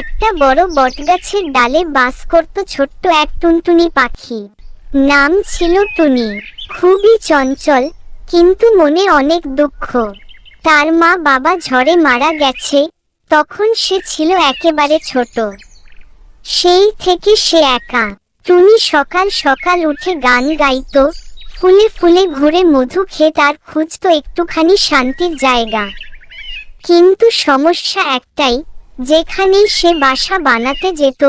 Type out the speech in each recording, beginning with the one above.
একটা বড় বটগাছের ডালে বাস করত ছোট্ট এক টুনটুনি পাখি। নাম ছিল টুনি। খুবই চঞ্চল, কিন্তু মনে অনেক দুঃখ। তার মা বাবা ঝড়ে মারা গেছে, তখন সে ছিল একেবারে ছোট। সেই থেকে সে একা। টুনি সকাল সকাল উঠে গান গাইত, ফুলে ফুলে ঘুরে মধু খেয়ে তার খুঁজতো একটুখানি শান্তির জায়গা। কিন্তু সমস্যা একটাই যেখানেই সে বাসা বানাতে যেত,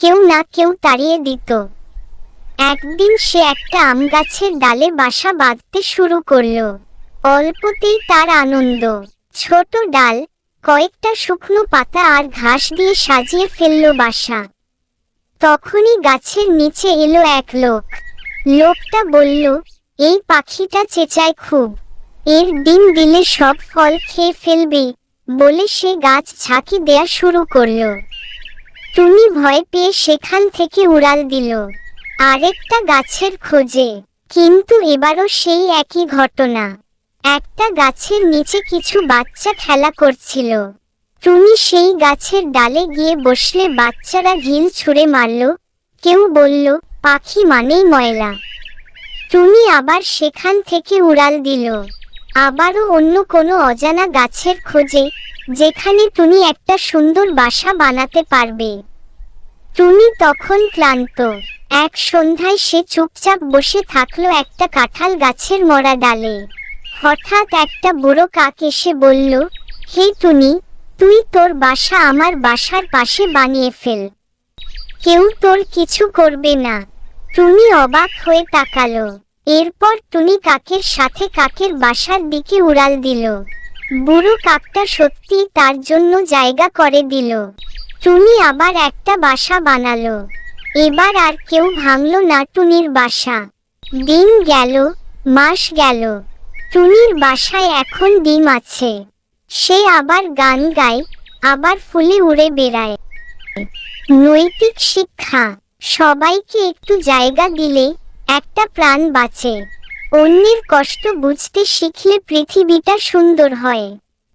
কেউ না কেউ তাড়িয়ে দিত। একদিন সে একটা আম গাছের ডালে বাসা বাঁধতে শুরু করল। অল্পতেই তার আনন্দ। ছোট ডাল কয়েকটা শুকনো পাতা আর ঘাস দিয়ে সাজিয়ে ফেলল বাসা। তখনই গাছের নিচে এলো এক লোক। লোকটা বলল, এই পাখিটা চেঁচায় খুব। এর ডিম দিলে সব ফল খেয়ে ফেলবে। বলে সে গাছ ঝাঁকি দেয়া শুরু করল। টুনি ভয় পেয়ে সেখান থেকে উড়াল দিল। আরেকটা গাছের খোঁজে। কিন্তু এবারও সেই একই ঘটনা। একটা গাছের নিচে কিছু বাচ্চা খেলা করছিল। টুনি সেই গাছের ডালে গিয়ে বসলে বাচ্চারা ঢিল ছুঁড়ে মারল। কেউ বলল, পাখি মানেই ময়লা। টুনি আবার সেখান থেকে উড়াল দিল। আবারও অন্য কোনো অজানা গাছের খোঁজে, যেখানে তুমি একটা সুন্দর বাসা বানাতে পারবে। তুমি তখন ক্লান্ত। এক সন্ধ্যায় সে চুপচাপ বসে থাকল একটা কাঁঠাল গাছের মরা ডালে। হঠাৎ একটা বুড়ো কাক এসে বলল, হে টুনি, তুই তোর বাসা আমার বাসার পাশে বানিয়ে ফেল। কেউ তোর কিছু করবে না। টুনি অবাক হয়ে তাকালো। এরপর টুনি কাকের সাথে কাকের বাসার দিকে উড়াল দিল। বুড়ো কাকটা সত্যি তার জন্য জায়গা করে দিল। টুনি আবার একটা বাসা বানালো। এবার আর কেউ ভাঙল না টুনির বাসা। দিন গেল, মাস গেল। টুনির বাসায় এখন ডিম আছে। সে আবার গান গায়, আবার ফুলে উড়ে বেড়ায়। নৈতিক শিক্ষা, সবাইকে একটু জায়গা দিলে একটা প্রাণ বাঁচে। অন্যের কষ্ট বুঝতে শিখলে পৃথিবীটা সুন্দর হয়।